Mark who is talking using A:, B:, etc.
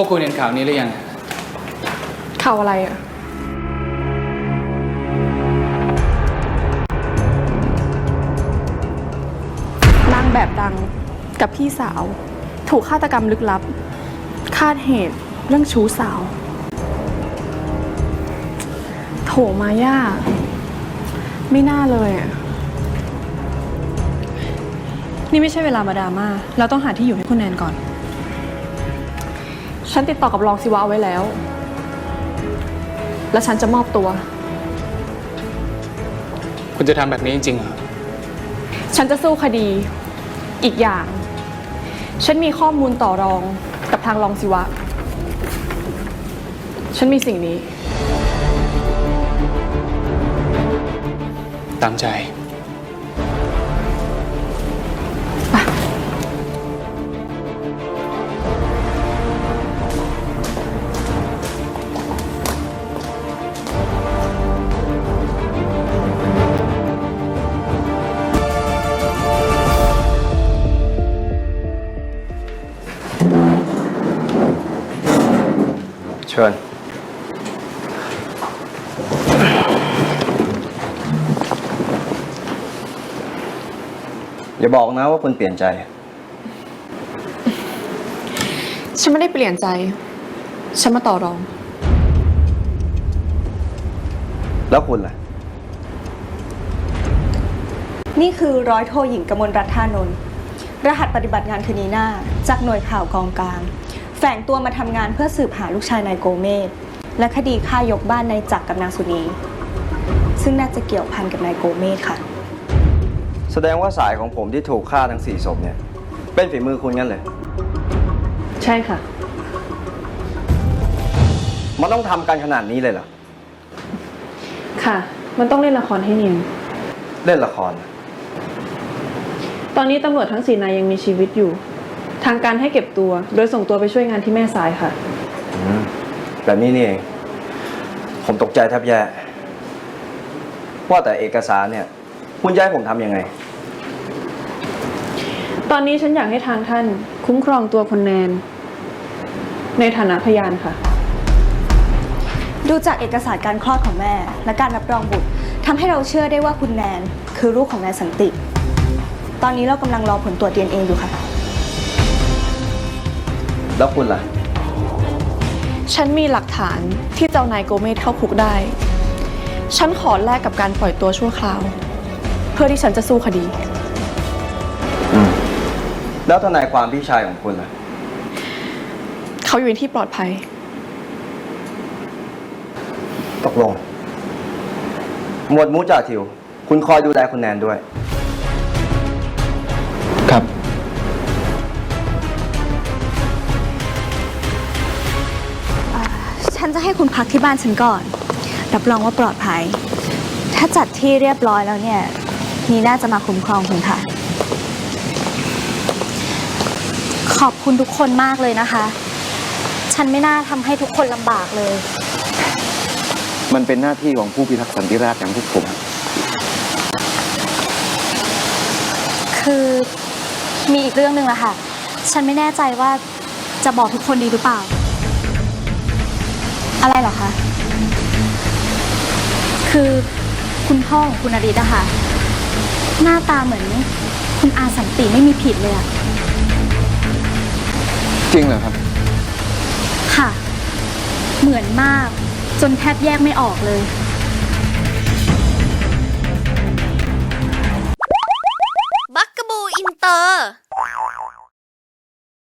A: พวกคุณเห็นข่าวนี้หรือยัง
B: ข่าวอะไรอะนางแบบดังกับพี่สาว ถูกฆาตกรรมลึกลับ คาดเหตุเรื่องชู้สาว โถมาย่า ไม่น่าเลยอะ
C: นี่ไม่ใช่เวลามาดราม่า เราต้องหาที่อยู่ให้คุณแนนก่อน
B: ฉันติดต่อกับรองศิวะไว้แล้ว และฉันจะมอบตัว
A: คุณจะทำแบบนี้จริงๆเหรอ
B: ฉันจะสู้คดี อีกอย่าง ฉันมีข้อมูลต่อรองกับทางรองศิวะ ฉันมีสิ่งนี้
A: ตามใจ
D: เชิญอย่าบอกนะว่าคุณเปลี่ยนใจ
B: ฉันไม่ได้เปลี่ยนใจ ฉันมาต่อรอง
D: แล้วคุณล่ะ
E: นี่คือร้อยโทหญิงกมลรัฐานนท์รหัสปฏิบัติงานคือนีนาจากหน่วยข่าวกองกลาง แฝงตัวมาทำงานเพื่อสืบหาลูกชายนายโกเมศและคดีฆ่ายกบ้านนายจักรกับนางสุนี ซึ่งน่าจะเกี่ยวพันกับนายโกเมศค่ะ
D: แสดงว่าสายของผมที่ถูกฆ่าทั้งสี่ศพเนี่ย เป็นฝีมือคุณงั้นเลย
C: ใช่ค่ะ
D: มันต้องทำกันขนาดนี้เลยเหรอ
C: ค่ะ มันต้องเล่นละครให้เนียน
D: เล่นละคร
C: ตอนนี้ตำรวจทั้งสี่นายยังมีชีวิตอยู่ ทางการให้เก็บตัว โดยส่งตัวไปช่วยงานที่แม่สายค่ะ
D: อืมแบบนี้นี่เอง ผมตกใจแทบแย่ว่าแต่เอกสารเนี่ย คุณจะให้ผมทำยังไง
C: ตอนนี้ฉันอยากให้ทางท่าน คุ้มครองตัวคุณแนน ในฐานะพยานค่ะ
E: ดูจากเอกสารการคลอดของแม่ และการรับรองบุตรทำให้เราเชื่อได้ว่าคุณแนน คือลูกของนายสันติ ตอนนี้เรากำลังรอผลตรวจ DNA อยู่ค่ะ
D: แล้วคุณล่ะ
B: ฉันมีหลักฐานที่เจ้านายโกเมสเข้าคุกได้ ฉันขอแลกกับการปล่อยตัวชั่วคราว เพื่อที่ฉันจะสู้คดี
D: อืมแล้วทนายความพี่ชายของคุณล่ะ
B: เขาอยู่ในที่ปลอดภัย
D: ตกลง หมวดมูจ่าทิว คุณคอยดูแลคุณแนนด้วย
A: ครับ
E: ฉันจะให้คุณพักที่บ้านฉันก่อน รับรองว่าปลอดภัย ถ้าจัดที่เรียบร้อยแล้วเนี่ยนีน่าจะมาคุ้มครองคุณค่ะ
F: ขอบคุณทุกคนมากเลยนะคะ ฉันไม่น่าทำให้ทุกคนลำบากเลย
G: มันเป็นหน้าที่ของผู้พิทักษ์สันติราษฎร์อย่างพวกผม
F: คือมีอีกเรื่องหนึ่งอะค่ะ ฉันไม่แน่ใจว่าจะบอกทุกคนดีหรือเปล่า อะไรเหรอคะ คือคุณพ่อของคุณอดิตอะค่ะ หน้าตาเหมือน คุณอาสันติไม่มีผิดเลยอะ
G: จริงเหรอครับ
F: ค่ะ เหมือนมาก จนแทบแยกไม่ออกเลย